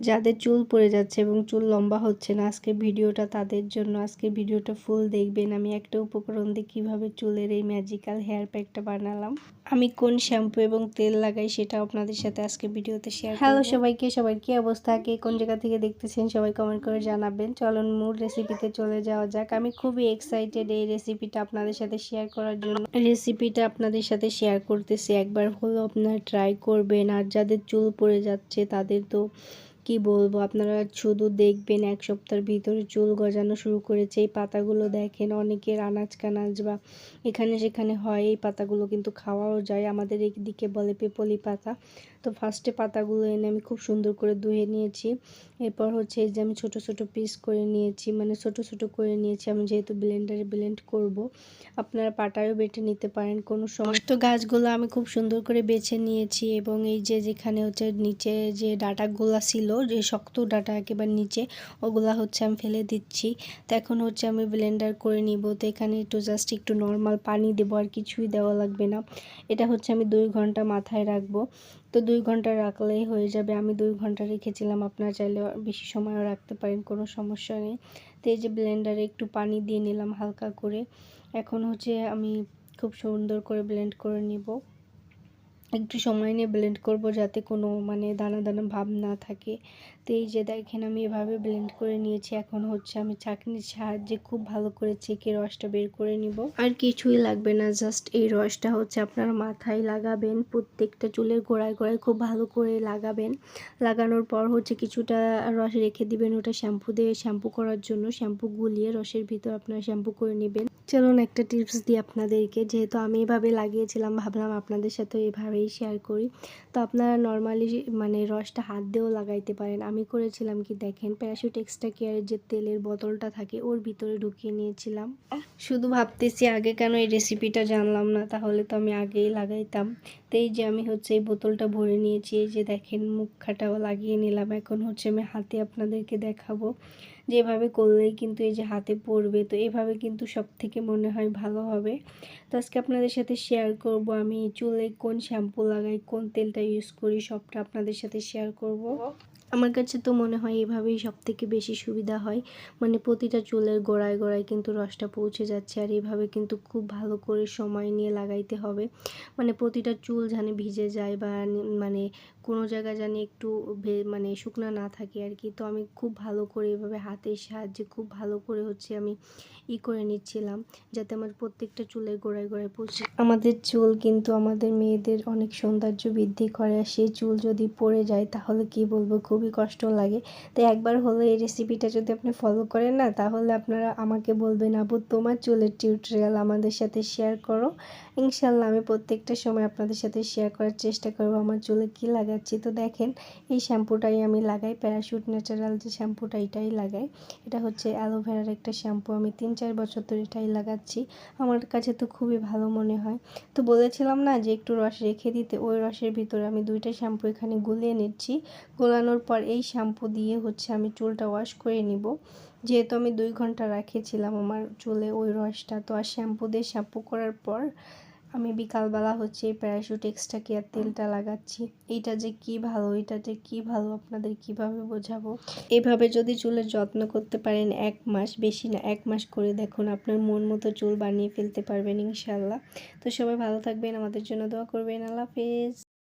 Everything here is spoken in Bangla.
যাদের চুল পড়ে যাচ্ছে এবং চুল লম্বা হচ্ছে না আজকে ভিডিওটা তাদের জন্য। আজকে ভিডিওটা ফুল দেখবেন। আমি একটা উপকরণ দিয়ে কীভাবে চুলের এই ম্যাজিক্যাল হেয়ার প্যাকটা বানালাম। আমি কোন শ্যাম্পু এবং তেল লাগাই সেটা আপনাদের সাথে আজকে ভিডিওতে শেয়ার হ্যালো সবাইকে সবার কী অবস্থা? কে কোন জায়গা থেকে দেখতেছেন সবাই কমেন্ট করে জানাবেন। চলুন মূল রেসিপিতে চলে যাওয়া যাক। আমি খুবই এক্সাইটেড এই রেসিপিটা আপনাদের সাথে শেয়ার করার জন্য। রেসিপিটা আপনাদের সাথে শেয়ার করতেছি। একবার হলো আপনারা ট্রাই করবেন। আর যাদের চুল পড়ে যাচ্ছে তাদের তো কি বলব? আপনারা শুধু দেখবেন এক সপ্তাহের ভিতরে চুল গজানো শুরু করেছে। এই পাতাগুলো দেখেন, অনেকের আনাজ কানাজ বা এখানে সেখানে হয়, এই পাতাগুলো কিন্তু খাওয়াও যায়। আমাদের দিকে বলে পেপলি পাতা। তো ফার্স্টে পাতাগুলো এনে আমি খুব সুন্দর করে ধুয়ে নিয়েছি। এরপর হচ্ছে এই যে আমি ছোট ছোট পিস করে নিয়েছি মানে ছোট ছোট করে নিয়েছি। আমি যেহেতু ব্লেন্ডারে ব্লেন্ড করব, আপনারা পাটায়ও বেটে নিতে পারেন, কোনো সমস্ত গাছগুলো আমি খুব সুন্দর করে বেছে নিয়েছি এবং এই যে যেখানে হচ্ছে নিচে যে ডাটাগুলো ছিল, যে শক্ত ডাটা একেবারে নিচে, ওগুলা হচ্ছে আমি ফেলে দিচ্ছি। তো এখন হচ্ছে আমি ব্লেন্ডার করে নিব। তো এখানে একটু জাস্ট একটু নর্মাল পানি দেবো, আর কিছুই দেওয়া লাগবে না। এটা হচ্ছে আমি দুই ঘণ্টা মাথায় রাখব। তো দুই ঘণ্টা রাখলেই হয়ে যাবে। আমি দুই ঘণ্টা রেখেছিলাম, আপনারা চাইলে বেশি সময়ও রাখতে পারেন, কোনো সমস্যা নেই। তো এই যে ব্লেন্ডারে একটু পানি দিয়ে নিলাম হালকা করে। এখন হচ্ছে আমি খুব সুন্দর করে ব্লেন্ড করে নিব। একটু সময় নিয়ে ব্লেন্ড করব যাতে কোনো মানে দানা দানা ভাব না থাকে। তো এই যে দেখেন আমি এভাবে ব্লেন্ড করে নিয়েছি। এখন হচ্ছে আমি চাকনির সাহায্যে খুব ভালো করে চেকে রসটা বের করে নিব। আর কিছুই লাগবে না জাস্ট এই রসটা হচ্ছে আপনার মাথায় লাগাবেন। প্রত্যেকটা চুলের গোড়ায় গোড়ায় খুব ভালো করে লাগাবেন। লাগানোর পর হচ্ছে কিছুটা রস রেখে দিবেন ওটা শ্যাম্পু দিয়ে, শ্যাম্পু করার জন্য। শ্যাম্পু গুলিয়ে রসের ভিতর আপনারা শ্যাম্পু করে নেবেন। চলুন একটা টিপস দিই আপনাদেরকে। যেহেতু আমি এভাবে লাগিয়েছিলাম, ভাবলাম আপনাদের সাথে এভাবেই শেয়ার করি। তো আপনারা নর্মালি মানে রসটা হাত দিয়েও লাগাইতে পারেন। আমি করেছিলাম কি দেখেন প্যারাশুট এক্সট্রা কেয়ারের যে তেলের বোতলটা থাকে, ওর ভিতরে ঢুকিয়ে নিয়েছিলাম। শুধু ভাবতেছি আগে কেন এই রেসিপিটা জানলাম না, তাহলে তো আমি আগেই লাগাইতাম। তো এই যে আমি হচ্ছে এই বোতলটা ভরে নিয়েছি, এই যে দেখেন মুখাটাও লাগিয়ে নিলাম। এখন হচ্ছে আমি হাতে আপনাদেরকে দেখাবো। যেভাবে করলেই কিন্তু এই যে হাতে পড়বে, তো এভাবে কিন্তু সব থেকে মনে হয় ভালো হবে। তো আজকে আপনাদের সাথে শেয়ার করব আমি চুলে কোন শ্যাম্পু লাগাই, কোন তেলটা ইউজ করি, সবটা আপনাদের সাথে শেয়ার করব। আমার কাছে তো মনে হয় এভাবেই সব থেকে বেশি সুবিধা হয়। মানে প্রতিটা চুলের গোড়ায় গোড়ায় কিন্তু রসটা পৌঁছে যাচ্ছে আর এভাবে কিন্তু খুব ভালো করে সময় নিয়ে লাগাইতে হবে। মানে প্রতিটা চুল জানে ভিজে যায় বা মানে কোনো জায়গা জানি একটু মানে শুকনো না থাকে আর কি। তো আমি খুব ভালো করে এভাবে হাতের সাহায্যে খুব ভালো করে হচ্ছে আমি ই করে নিচ্ছিলাম, যাতে আমার প্রত্যেকটা চুলের গোড়ায় গোড়ায় পৌঁছে আমাদের চুল কিন্তু আমাদের মেয়েদের অনেক সৌন্দর্য বৃদ্ধি করে আর সেই চুল যদি পড়ে যায় তাহলে কি বলব, খুবই কষ্ট লাগে। তো একবার হলো এই রেসিপিটা যদি আপনি ফলো করেন না, তাহলে আপনারা আমাকে বলবেন, আবু, তোমার চুলের টিউটোরিয়াল আমাদের সাথে শেয়ার করো। ইনশাল্লাহ আমি প্রত্যেকটা সময় আপনাদের সাথে শেয়ার করার চেষ্টা করব, আমার চুলে কী লাগাচ্ছি তো দেখেন, এই শ্যাম্পুটাই আমি লাগাই। প্যারাশুট ন্যাচারাল যে শ্যাম্পুটা, এটাই লাগাই। এটা হচ্ছে অ্যালোভেরার একটা শ্যাম্পু। আমি তিন চার বছর ধরে এটাই লাগাচ্ছি। আমার কাছে তো খুবই ভালো মনে হয়। তো বলেছিলাম না যে একটু রস রেখে দিতে। ওই রসের ভিতরে আমি দুইটা শ্যাম্পু এখানে গুলিয়ে নিচ্ছি। গোলানোর পর এই শ্যাম্পু দিয়ে হচ্ছে আমি চুলটা ওয়াশ করে নিব। যেহেতু আমি দুই ঘণ্টা রাখেছিলাম আমার চুলে ওই রসটা। তো আর শ্যাম্পু দিয়ে শ্যাম্পু করার পর আমি বিকালবেলা হচ্ছে এই প্যারাশুট এক্সট্রা কেয়ার তেলটা লাগাচ্ছি? এইটা যে কি ভালো এটা যে কি ভালো, আপনাদের কীভাবে বোঝাবো? এভাবে যদি চুলের যত্ন করতে পারেন এক মাস, বেশি না, এক মাস করে দেখুন আপনার মন মতো চুল বানিয়ে ফেলতে পারবেন ইনশাল্লাহ। তো সবাই ভালো থাকবেন, আমাদের জন্য দোয়া করবেন, আল্লাহ হাফেজ।